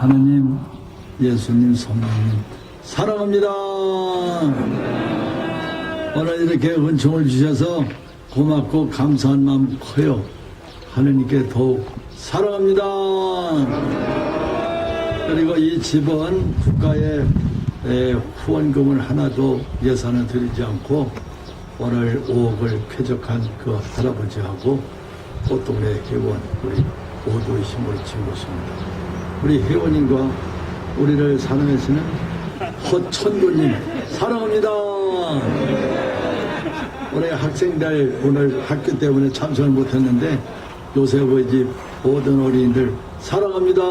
하느님, 예수님, 성령님, 사랑합니다. 오늘 이렇게 은총을 주셔서 고맙고 감사한 마음 커요. 하느님께 더욱 사랑합니다. 그리고 이 집은 국가의 에, 후원금을 하나도 예산을 드리지 않고 오늘 5억을 쾌적한 그 할아버지하고 꽃동네 회원 우리 모두의 힘을 진 것입니다. 우리 회원님과 우리를 사랑하시는 허천구님 사랑합니다. 올해 학생들 오늘 학교 때문에 참석을 못했는데 요새 아버지 집 모든 어린이들 사랑합니다.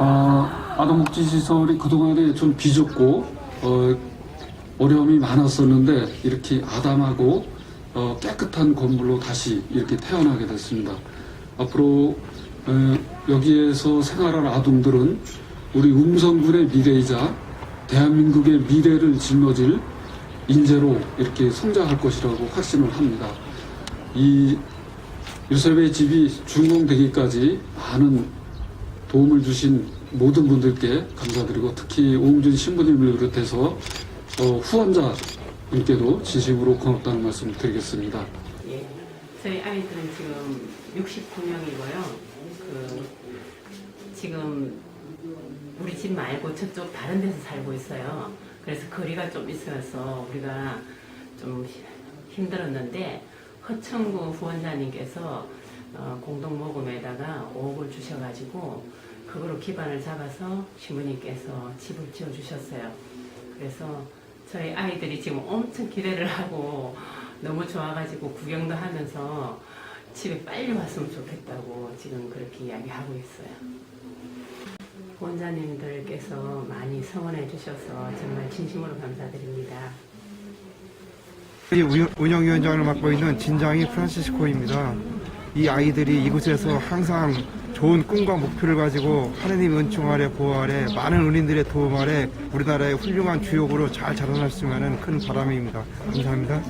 아, 아동복지시설이 그동안에 좀 비좁고 어, 어려움이 많았었는데 이렇게 아담하고 어, 깨끗한 건물로 다시 이렇게 태어나게 됐습니다. 앞으로 에, 여기에서 생활할 아동들은 우리 음성군의 미래이자 대한민국의 미래를 짊어질 인재로 이렇게 성장할 것이라고 확신을 합니다. 이 유셉의 집이 준공되기까지 많은 도움을 주신 모든 분들께 감사드리고 특히 오웅준 신부님을 비롯해서 어, 후원자 분께도 진심으로 고맙다는 말씀 드리겠습니다. 예. 저희 아이들은 지금 69명이고요. 그 지금 우리 집 말고 저쪽 다른 데서 살고 있어요. 그래서 거리가 좀 있어서 우리가 좀 힘들었는데 허천구 후원자님께서 어, 공동 모금에다가 5억을 주셔가지고 그거로 기반을 잡아서 신부님께서 집을 지어 주셨어요. 그래서 저희 아이들이 지금 엄청 기대를 하고 너무 좋아가지고 구경도 하면서 집에 빨리 왔으면 좋겠다고 지금 그렇게 이야기하고 있어요. 원자님들께서 많이 성원해 주셔서 정말 진심으로 감사드립니다. 운영위원장을 맡고 있는 진장이 프란시스코입니다. 이 아이들이 이곳에서 항상 좋은 꿈과 목표를 가지고 하느님 은총 아래 보호 아래 많은 은인들의 도움 아래 우리나라의 훌륭한 주역으로 잘 자라났으면 하는 큰 바람입니다. 감사합니다.